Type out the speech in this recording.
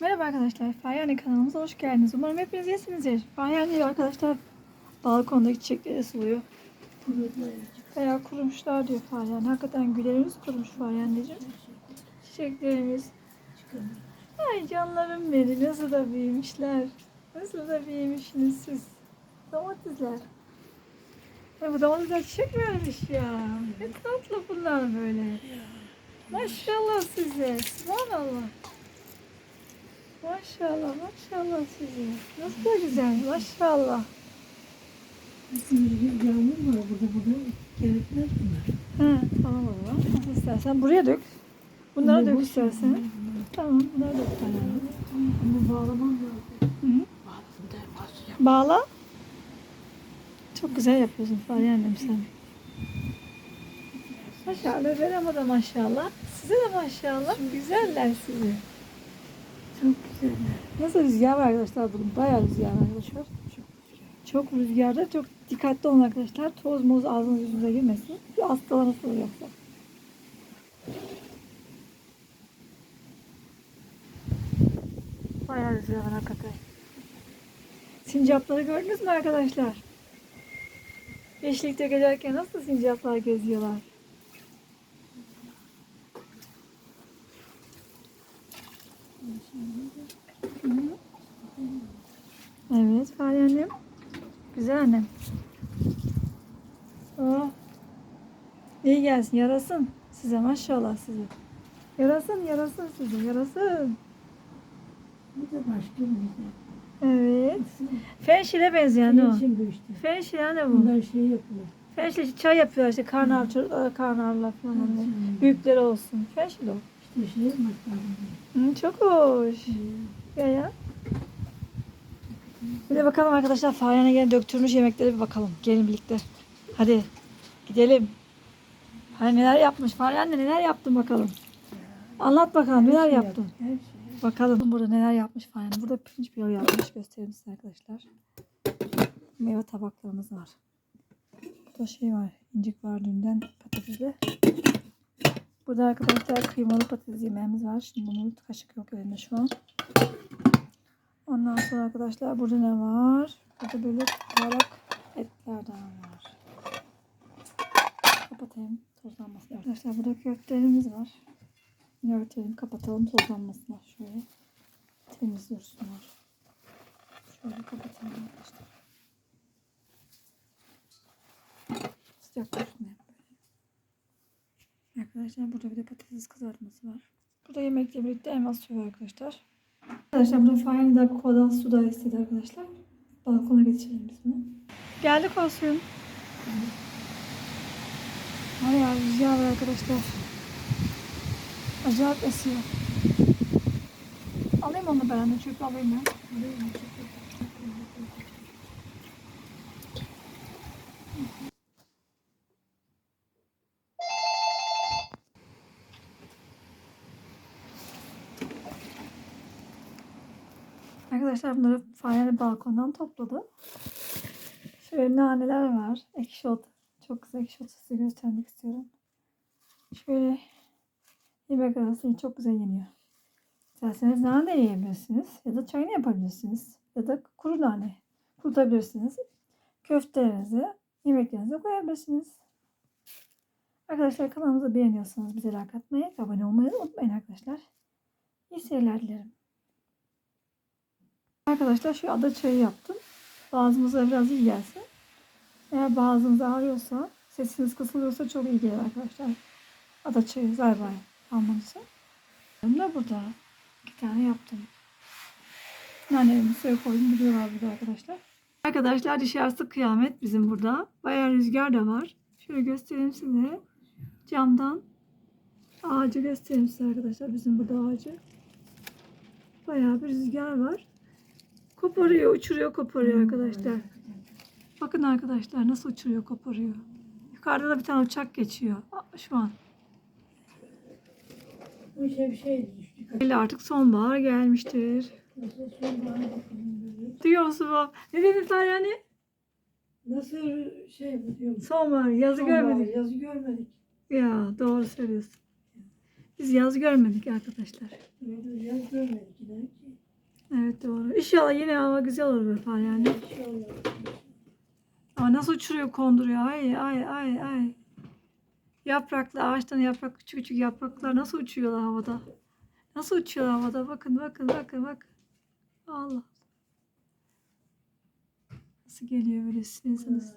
Merhaba arkadaşlar, Fahiyane kanalımıza hoş geldiniz. Umarım hepiniz iyisinizdir. Fahiyane arkadaşlar balkondaki çiçekleri suluyor. Bayağı kurumuşlar diyor Fahiyane. Hakikaten gülerimiz kurumuş Fahiyaneciğim. Çiçeklerimiz. Ay canlarım benim, nasıl da büyümüşler. Nasıl da büyümüşsünüz siz. Domatesler. Ya bu domatesler çiçek vermiş ya. Ne tatlı bunlar böyle. Maşallah size. Subhanallah. Maşallah, maşallah size. Nasıl da güzel, maşallah. Bizim bir yağmur var burada burada. Gerekmez bunlar. Ha, tamam o zaman. İstersen buraya dök. Bunları Bunlar dök istersen. Tamam, bunları dök. Ama bağlamam lazım. Hı? Bağla. Çok güzel yapıyorsun Fahriye annem sen. Maşallah, Verem'e de maşallah. Size de maşallah. Güzeller sizi. Çok. Nasıl rüzgar var arkadaşlar bugün? Bayağı rüzgar var arkadaşlar. Çok rüzgarda çok dikkatli olun arkadaşlar. Toz moz ağzınız yüzünüze girmesin. Bir hastalanırsınız yoksa. Bayağı rüzgar var hakikaten. Sincapları gördünüz mü arkadaşlar? Yeşillikte gezerken nasıl sincaplar geziyorlar? Hı hı. Evet Fahriye annem. Güzel annem. Oh. İyi gelsin yarasın size maşallah size. Yarasın yarasın size yarasın. Başka bir güzel. Evet. Fenşile benziyor ne o? İşte. Fenşile ne bu? Bunlar şey yapıyor. Fenşile çay yapıyor işte karnar, çocuklara karnarla falan. Büyükleri olsun. Fenşile o. Hı, çok hoş. Ya ya. Bir de bakalım arkadaşlar Fahriye'ne gene döktürmüş yemekleri bir bakalım. Gelin birlikte. Hadi gidelim. Hani neler yapmış Fahriye anne neler yaptın bakalım. Anlat bakalım neler Her şey yaptın. Her şey. Bakalım burada neler yapmış Fahriye anne. Burada pirinç pilav yapmış göstereyim size arkadaşlar. Meyve tabaklarımız var. Burada şey var. incik var dünden patatesli. Burada arkadaşlar kıymalı patates yemeğimiz var. Şimdi bunun kaşık yok elimde şu an. Ondan sonra arkadaşlar burada ne var? Burada böyle baharat etlerden var. Kapatayım tozlanmasın. Arkadaşlar burada köftelerimiz var. Yine örtelim kapatalım tozlanmasınlar. Şöyle temiz dursunlar. Şöyle kapatalım arkadaşlar. Sıcak dursun hep. Arkadaşlar burada bir de patates kızartması var. Burada yemekle birlikte elma suyu var arkadaşlar. Arkadaşlar burada Fahri'de kola su da istedi arkadaşlar. Balkona geçirelim biz bunu. Geldik olsun. Bayağı rüzgar var arkadaşlar. Acayip esiyor. Alayım onu ben de çöp alayım ben. Arkadaşlar bunları Fahriye balkondan topladı. Şöyle naneler var. Ekşi ot. Çok güzel ekşi otu size göstermek istiyorum. Şöyle yemek arası çok güzel yeniyor. İsterseniz nane de yiyebilirsiniz. Ya da çayını yapabilirsiniz. Ya da kuru nane kurutabilirsiniz. Köftelerinizi, yemeklerinize koyabilirsiniz. Arkadaşlar kanalımızı beğeniyorsanız bize like atmayı, abone olmayı unutmayın arkadaşlar. İyi seyirler dilerim. Arkadaşlar şu ada çayı yaptım. Boğazımıza biraz iyi gelsin. Eğer boğazınız ağrıyorsa, sesiniz kısılıyorsa çok iyi gelir arkadaşlar. Ada çayı zaybay almanızı. Ben de burada iki tane yaptım. Nanelerimi suya koydum. Biliyorlar burada arkadaşlar. Arkadaşlar dışarısı kıyamet bizim burada. Bayağı rüzgar da var. Şöyle göstereyim size. Camdan ağacı göstereyim size arkadaşlar. Bizim burada ağacı. Bayağı bir rüzgar var. Koparıyor, uçuruyor, koparıyor arkadaşlar. Bakın arkadaşlar nasıl uçuruyor, koparıyor. Yukarıda da bir tane uçak geçiyor. Şu an. Bu işe bir şey düştü. Artık sonbahar gelmiştir. Nasıl sonbahar musun bab? Ne dedin sen yani? Nasıl şey bu diyorum. Sonbahar, yazı Sonbahar, görmedik. Yazı görmedik. Ya doğru söylüyorsun. Biz yaz görmedik arkadaşlar. Yaz görmedik. Evet doğru. İnşallah yine hava güzel olur Vefa yani. İnşallah. Ama nasıl uçuruyor konduruyor. Ay ay ay ay. Yapraklı ağaçtan yaprak küçük küçük yapraklar nasıl uçuyorlar havada. Nasıl uçuyorlar havada. Bakın bakın bakın bakın. Allah. Nasıl geliyor böyle sinirsiniz.